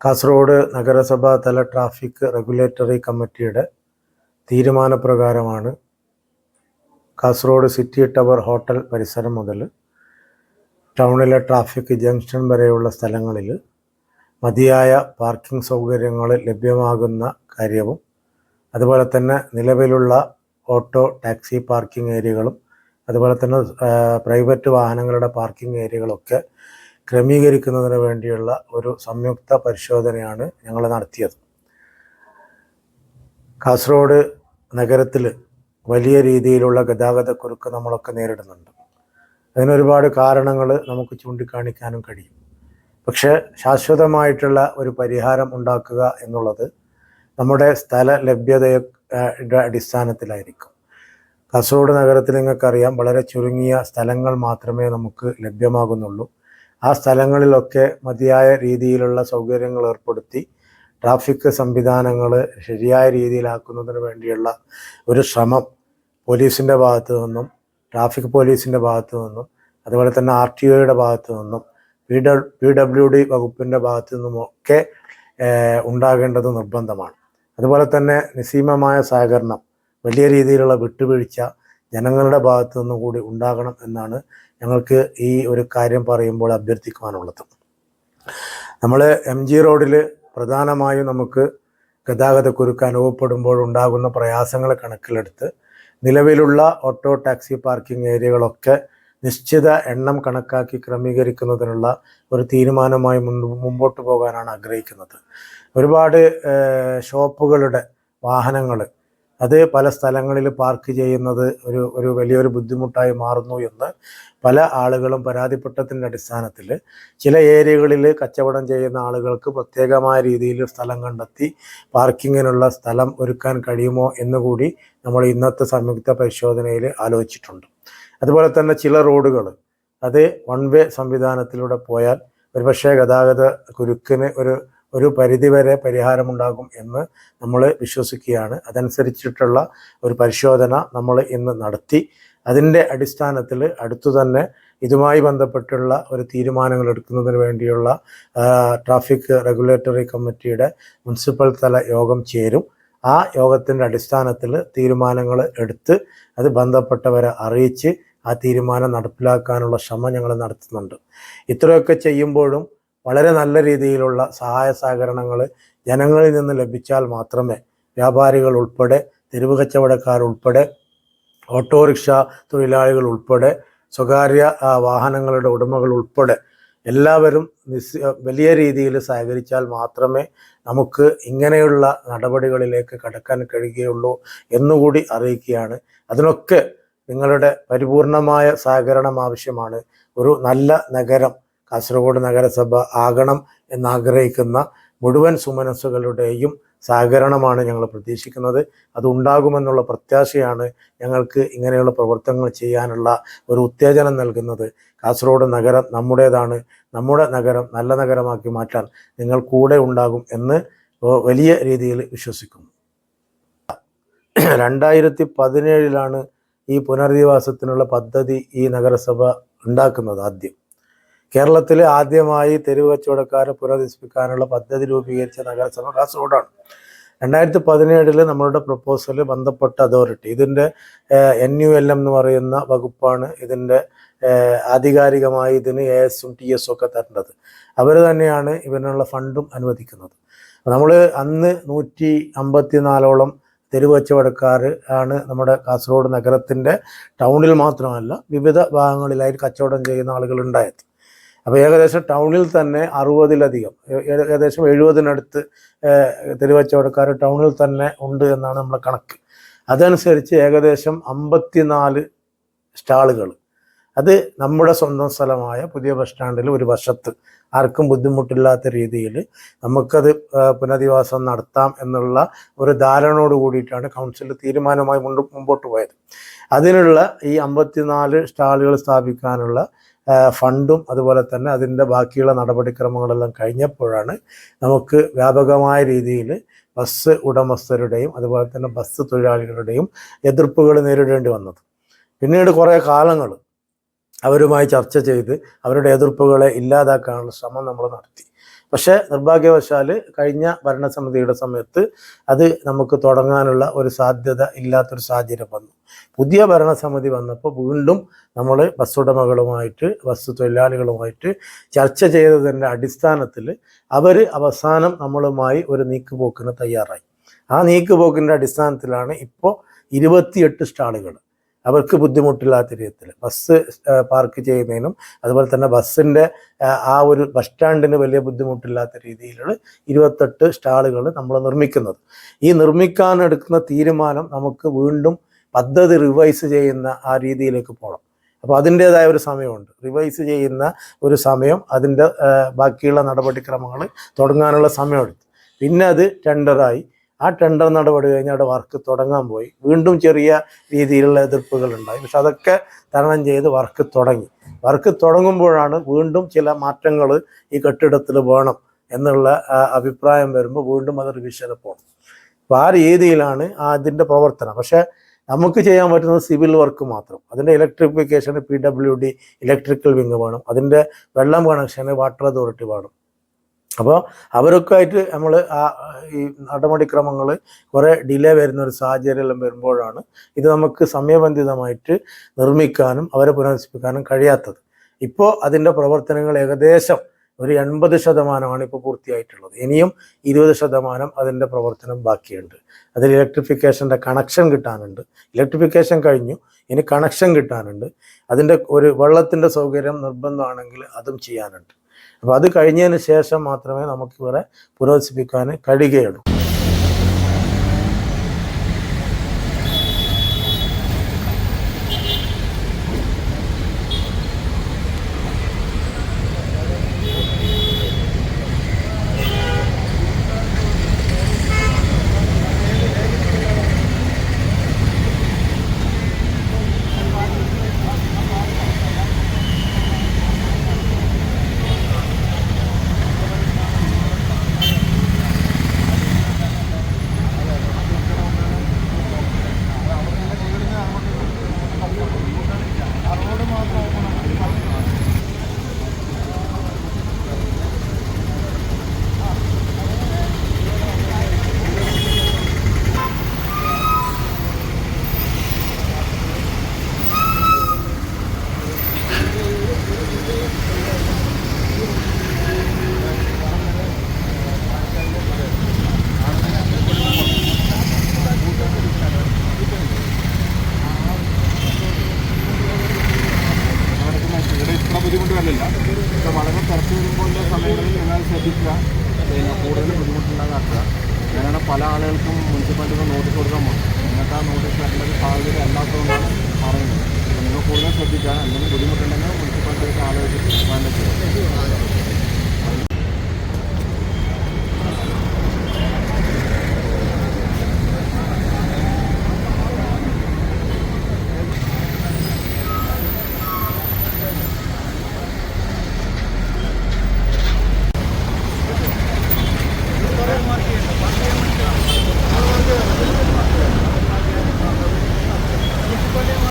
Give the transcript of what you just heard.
കാസർഗോഡ് നഗരസഭാ തല traffic regulatory കമ്മിറ്റിയുടെ തീരുമാനപ്രകാരമാണ് കാസർഗോഡ് സിറ്റി ടവർ ഹോട്ടൽ പരിസരം മുതൽ ടൗണിലെ ട്രാഫിക് ജംഗ്ഷൻ വരെയുള്ള സ്ഥലങ്ങളിൽ മതിയായ പാർക്കിംഗ് സൗകര്യങ്ങൾ ലഭ്യമാകുന്ന കാര്യവും അതുപോലെ തന്നെ നിലവിലുള്ള ഓട്ടോ ടാക്സി പാർക്കിംഗ് ഏരിയകളും അതുപോലെ തന്നെ പ്രൈവറ്റ് വാഹനങ്ങളുടെ പാർക്കിംഗ് ഏരിയകളൊക്കെ ക്രമീകരിക്കുന്നതിന് വേണ്ടിയുള്ള ഒരു സംയുക്ത പരിശോധനയാണ് ഞങ്ങൾ നടത്തിയത്. കാസർഗോഡ് നഗരത്തിൽ വലിയ രീതിയിലുള്ള ഗതാഗതക്കുരുക്ക് നമ്മളൊക്കെ നേരിടുന്നുണ്ട്. അതിനൊരുപാട് കാരണങ്ങൾ നമുക്ക് ചൂണ്ടിക്കാണിക്കാനും കഴിയും. പക്ഷേ ശാശ്വതമായിട്ടുള്ള ഒരു പരിഹാരം ഉണ്ടാക്കുക എന്നുള്ളത് നമ്മുടെ സ്ഥല ലഭ്യതയുടെ അടിസ്ഥാനത്തിലായിരിക്കും. കാസർഗോഡ് നഗരത്തിൽ നിങ്ങൾക്കറിയാം വളരെ ചുരുങ്ങിയ സ്ഥലങ്ങൾ മാത്രമേ നമുക്ക് ലഭ്യമാകുന്നുള്ളൂ. ആ സ്ഥലങ്ങളിലൊക്കെ മതിയായ രീതിയിലുള്ള സൗകര്യങ്ങൾ ഏർപ്പെടുത്തി ട്രാഫിക് സംവിധാനങ്ങൾ ശരിയായ രീതിയിലാക്കുന്നതിന് വേണ്ടിയുള്ള ഒരു ശ്രമം പോലീസിന്റെ ഭാഗത്തു നിന്നും ട്രാഫിക് പോലീസിന്റെ ഭാഗത്തു നിന്നും അതുപോലെ തന്നെ ആർ ടി ഒയുടെ ഭാഗത്തു നിന്നും പി ഡ പി ഡബ്ല്യു ഡി വകുപ്പിന്റെ ഭാഗത്തു നിന്നുമൊക്കെ ഉണ്ടാകേണ്ടത് നിർബന്ധമാണ്. അതുപോലെ തന്നെ നിസ്സീമമായ സഹകരണം വലിയ രീതിയിലുള്ള വിട്ടുവീഴ്ച ജനങ്ങളുടെ ഭാഗത്തു നിന്നും കൂടി ഉണ്ടാകണം എന്നാണ് ഞങ്ങൾക്ക് ഈ ഒരു കാര്യം പറയുമ്പോൾ അഭ്യർത്ഥിക്കുവാനുള്ളത്. നമ്മൾ എം ജി റോഡിൽ പ്രധാനമായും നമുക്ക് ഗതാഗതക്കുരുക്ക് അനുഭവപ്പെടുമ്പോൾ ഉണ്ടാകുന്ന പ്രയാസങ്ങൾ കണക്കിലെടുത്ത് നിലവിലുള്ള ഓട്ടോ ടാക്സി പാർക്കിംഗ് ഏരിയകളൊക്കെ നിശ്ചിത എണ്ണം കണക്കാക്കി ക്രമീകരിക്കുന്നതിനുള്ള ഒരു തീരുമാനമായി മുമ്പോട്ട് പോകാനാണ് ആഗ്രഹിക്കുന്നത്. ഒരുപാട് ഷോപ്പുകളുടെ വാഹനങ്ങൾ അത് പല സ്ഥലങ്ങളിൽ പാർക്ക് ചെയ്യുന്നത് ഒരു ഒരു വലിയൊരു ബുദ്ധിമുട്ടായി മാറുന്നു എന്ന് പല ആളുകളും പരാതിപ്പെട്ടതിന്റെ അടിസ്ഥാനത്തിൽ ചില ഏരിയകളിൽ കച്ചവടം ചെയ്യുന്ന ആളുകൾക്ക് പ്രത്യേകമായ രീതിയിൽ സ്ഥലം കണ്ടെത്തി പാർക്കിങ്ങിനുള്ള സ്ഥലം ഒരുക്കാൻ കഴിയുമോ എന്നുകൂടി നമ്മൾ ഇന്നത്തെ സംയുക്ത പരിശോധനയിൽ ആലോചിച്ചിട്ടുണ്ട്. അതുപോലെ തന്നെ ചില റോഡുകൾ അത് വൺ വേ സംവിധാനത്തിലൂടെ പോയാൽ ഒരുപക്ഷേ ഗതാഗത കുരുക്കിന് ഒരു ഒരു പരിധിവരെ പരിഹാരമുണ്ടാകും എന്ന് നമ്മൾ വിശ്വസിക്കുകയാണ്. അതനുസരിച്ചിട്ടുള്ള ഒരു പരിശോധന നമ്മൾ ഇന്ന് നടത്തി. അതിന്റെ അടിസ്ഥാനത്തിൽ അടുത്തു തന്നെ ഇതുമായി ബന്ധപ്പെട്ടുള്ള ഒരു തീരുമാനങ്ങൾ എടുക്കുന്നതിന് വേണ്ടിയുള്ള ട്രാഫിക് റെഗുലേറ്ററി കമ്മിറ്റിയുടെ മുനിസിപ്പൽ തല യോഗം ചേരും. ആ യോഗത്തിന്റെ അടിസ്ഥാനത്തിൽ തീരുമാനങ്ങൾ എടുത്ത് അത് ബന്ധപ്പെട്ടവരെ അറിയിച്ച് ആ തീരുമാനം നടപ്പിലാക്കാനുള്ള ശ്രമം ഞങ്ങൾ നടത്തുന്നുണ്ട്. ഇത്രയൊക്കെ ചെയ്യുമ്പോഴും വളരെ നല്ല രീതിയിലുള്ള സഹായ സഹകരണങ്ങൾ ജനങ്ങളിൽ നിന്ന് ലഭിച്ചാൽ മാത്രമേ വ്യാപാരികൾ ഉൾപ്പെടെ തെരുവ് കച്ചവടക്കാർ ഉൾപ്പെടെ ഓട്ടോറിക്ഷ തൊഴിലാളികൾ ഉൾപ്പെടെ സ്വകാര്യ വാഹനങ്ങളുടെ ഉടമകൾ ഉൾപ്പെടെ എല്ലാവരും നിസ് വലിയ രീതിയിൽ സഹകരിച്ചാൽ മാത്രമേ നമുക്ക് ഇങ്ങനെയുള്ള നടപടികളിലേക്ക് കടക്കാൻ കഴിയുകയുള്ളൂ എന്നുകൂടി അറിയിക്കുകയാണ്. അതിനൊക്കെ നിങ്ങളുടെ പരിപൂർണമായ സഹകരണം ആവശ്യമാണ്. ഒരു നല്ല നഗരം കാസർഗോഡ് നഗരസഭ ആകണം എന്നാഗ്രഹിക്കുന്ന മുഴുവൻ സുമനസ്സുകളുടെയും സഹകരണമാണ് ഞങ്ങൾ പ്രതീക്ഷിക്കുന്നത്. അതുണ്ടാകുമെന്നുള്ള പ്രത്യാശയാണ് ഞങ്ങൾക്ക് ഇങ്ങനെയുള്ള പ്രവർത്തനങ്ങൾ ചെയ്യാനുള്ള ഒരു ഉത്തേജനം നൽകുന്നത്. കാസർഗോഡ് നഗരം നമ്മുടേതാണ്. നമ്മുടെ നഗരം നല്ല നഗരമാക്കി മാറ്റാൻ നിങ്ങൾ കൂടെ ഉണ്ടാകും എന്ന് വലിയ രീതിയിൽ വിശ്വസിക്കുന്നു. രണ്ടായിരത്തി പതിനേഴിലാണ് ഈ പുനരധിവാസത്തിനുള്ള പദ്ധതി ഈ നഗരസഭ ഉണ്ടാക്കുന്നത് ആദ്യം. കേരളത്തിൽ ആദ്യമായി തെരുവ് കച്ചവടക്കാരെ പുനരധിവസിപ്പിക്കാനുള്ള പദ്ധതി രൂപീകരിച്ച നഗരസഭ കാസർഗോഡാണ്. രണ്ടായിരത്തി പതിനേഴിൽ നമ്മളുടെ പ്രപ്പോസൽ ബന്ധപ്പെട്ട അതോറിറ്റി ഇതിന്റെ എൻ യു എൽ എം എന്ന് പറയുന്ന വകുപ്പാണ് ഇതിന്റെ ആധികാരികമായി ഇതിന് എ എസും ടി എസും ഒക്കെ തരേണ്ടത്. അവർ തന്നെയാണ് ഇവനുള്ള ഫണ്ടും അനുവദിക്കുന്നത്. നമ്മൾ അന്ന് നൂറ്റി അമ്പത്തി നാലോളം തെരുവ് കച്ചവടക്കാർ ആണ് നമ്മുടെ കാസർഗോഡ് നഗരത്തിന്റെ ടൗണിൽ മാത്രമല്ല വിവിധ ഭാഗങ്ങളിലായി കച്ചവടം ചെയ്യുന്ന ആളുകൾ ഉണ്ടായത്. അപ്പോൾ ഏകദേശം ടൗണിൽ തന്നെ അറുപതിലധികം ഏകദേശം എഴുപതിനടുത്ത് തെരുവച്ചവടക്കാർ ടൗണിൽ തന്നെ ഉണ്ട് എന്നാണ് നമ്മളെ കണക്ക്. അതനുസരിച്ച് ഏകദേശം അമ്പത്തിനാല് സ്റ്റാളുകൾ അത് നമ്മുടെ സ്വന്തം സ്ഥലമായ പുതിയ ബസ് സ്റ്റാൻഡിൽ ഒരു വശത്ത് ആർക്കും ബുദ്ധിമുട്ടില്ലാത്ത രീതിയിൽ നമുക്കത് പുനരധിവാസം നടത്താം എന്നുള്ള ഒരു ധാരണയോട് കൂടിയിട്ടാണ് കൗൺസിൽ തീരുമാനമായി മുമ്പോട്ട് പോയത്. അതിനുള്ള ഈ അമ്പത്തിനാല് സ്റ്റാളുകൾ സ്ഥാപിക്കാനുള്ള ഫണ്ടും അതുപോലെ തന്നെ അതിന്റെ ബാക്കിയുള്ള നടപടിക്രമങ്ങളെല്ലാം കഴിഞ്ഞപ്പോഴാണ് നമുക്ക് വ്യാപകമായ രീതിയിൽ ബസ് ഉടമസ്ഥരുടെയും അതുപോലെ തന്നെ ബസ് തൊഴിലാളികളുടെയും എതിർപ്പുകൾ നേരിടേണ്ടി വന്നത്. പിന്നീട് കുറേ കാലങ്ങൾ അവരുമായി ചർച്ച ചെയ്ത് അവരുടെ എതിർപ്പുകളെ ഇല്ലാതാക്കാനുള്ള ശ്രമം നമ്മൾ നടത്തി. പക്ഷേ നിർഭാഗ്യവശാൽ കഴിഞ്ഞ ഭരണസമിതിയുടെ സമയത്ത് അത് നമുക്ക് തുടങ്ങാനുള്ള ഒരു സാധ്യത ഇല്ലാത്തൊരു സാഹചര്യം വന്നു. പുതിയ ഭരണസമിതി വന്നപ്പോൾ വീണ്ടും നമ്മൾ ബസ് ഉടമകളുമായിട്ട് ബസ് തൊഴിലാളികളുമായിട്ട് ചർച്ച ചെയ്തതിന്റെ അടിസ്ഥാനത്തിൽ അവർ അവസാനം നമ്മളുമായി ഒരു നീക്കുപോക്കിന് തയ്യാറായി. ആ നീക്കുപോക്കിന്റെ അടിസ്ഥാനത്തിലാണ് ഇപ്പോൾ ഇരുപത്തിയെട്ട് സ്റ്റാളുകൾ അവർക്ക് ബുദ്ധിമുട്ടില്ലാത്ത രീതിയിൽ. ബസ് പാർക്ക് ചെയ്യുന്നതിനും അതുപോലെ തന്നെ ബസ്സിന്റെ ആ ഒരു ബസ് സ്റ്റാൻഡിന് വലിയ ബുദ്ധിമുട്ടില്ലാത്ത രീതിയിലുള്ള ഇരുപത്തെട്ട് സ്റ്റാളുകൾ നമ്മൾ നിർമ്മിക്കുന്നത്. ഈ നിർമ്മിക്കാൻ എടുക്കുന്ന തീരുമാനം നമുക്ക് വീണ്ടും പദ്ധതി റിവൈസ് ചെയ്യുന്ന ആ രീതിയിലേക്ക് പോകണം അപ്പോൾ അതിന്റേതായ ഒരു സമയമുണ്ട്. റിവൈസ് ചെയ്യുന്ന ഒരു സമയം അതിന്റെ ബാക്കിയുള്ള നടപടിക്രമങ്ങൾ തുടങ്ങാനുള്ള സമയമെടുത്തു. പിന്നെ അത് ടെൻഡറായി ആ ടെൻഡർ നടപടി കഴിഞ്ഞ് അവിടെ വർക്ക് തുടങ്ങാൻ പോയി. വീണ്ടും ചെറിയ രീതിയിലുള്ള എതിർപ്പുകൾ ഉണ്ടായി. പക്ഷെ അതൊക്കെ തരണം ചെയ്ത് വർക്ക് തുടങ്ങി. വർക്ക് തുടങ്ങുമ്പോഴാണ് വീണ്ടും ചില മാറ്റങ്ങൾ ഈ കെട്ടിടത്തിൽ വേണം എന്നുള്ള അഭിപ്രായം വരുമ്പോൾ വീണ്ടും അത് റിവിഷന് പോകണം അപ്പോൾ ആ രീതിയിലാണ് അതിന്റെ പ്രവർത്തനം. പക്ഷേ നമുക്ക് ചെയ്യാൻ പറ്റുന്നത് സിവിൽ വർക്ക് മാത്രം. അതിന്റെ ഇലക്ട്രിഫിക്കേഷന് P W D electrical wing വേണം. അതിന്റെ വെള്ളം കണക്ഷന് വാട്ടർ അതോറിറ്റി വേണം. അപ്പോൾ അവരൊക്കെ ആയിട്ട് നമ്മൾ ആ ഈ നടപടിക്രമങ്ങൾ കുറേ ഡിലേ വരുന്ന ഒരു സാഹചര്യം വരുമ്പോഴാണ് ഇത് നമുക്ക് സമയബന്ധിതമായിട്ട് നിർമ്മിക്കാനും അവരെ പുനരസിപ്പിക്കാനും കഴിയാത്തത്. ഇപ്പോൾ അതിന്റെ പ്രവർത്തനങ്ങൾ ഏകദേശം ഒരു എൺപത് ശതമാനമാണ് ഇപ്പോൾ പൂർത്തിയായിട്ടുള്ളത്. ഇനിയും ഇരുപത് ശതമാനം അതിന്റെ പ്രവർത്തനം ബാക്കിയുണ്ട്. അതിൽ ഇലക്ട്രിഫിക്കേഷന്റെ കണക്ഷൻ കിട്ടാനുണ്ട്. ഇലക്ട്രിഫിക്കേഷൻ കഴിഞ്ഞു ഇനി കണക്ഷൻ കിട്ടാനുണ്ട്. അതിന്റെ ഒരു വെള്ളത്തിന്റെ സൗകര്യം നിർബന്ധമാണെങ്കിൽ അതും ചെയ്യാനുണ്ട്. അപ്പോൾ അത് കഴിഞ്ഞതിന് ശേഷം മാത്രമേ നമുക്ക് ഇവരെ പുനരുദ്ധരിപ്പിക്കാൻ കഴിയുകയുള്ളൂ. പറയുന്നത് അപ്പോൾ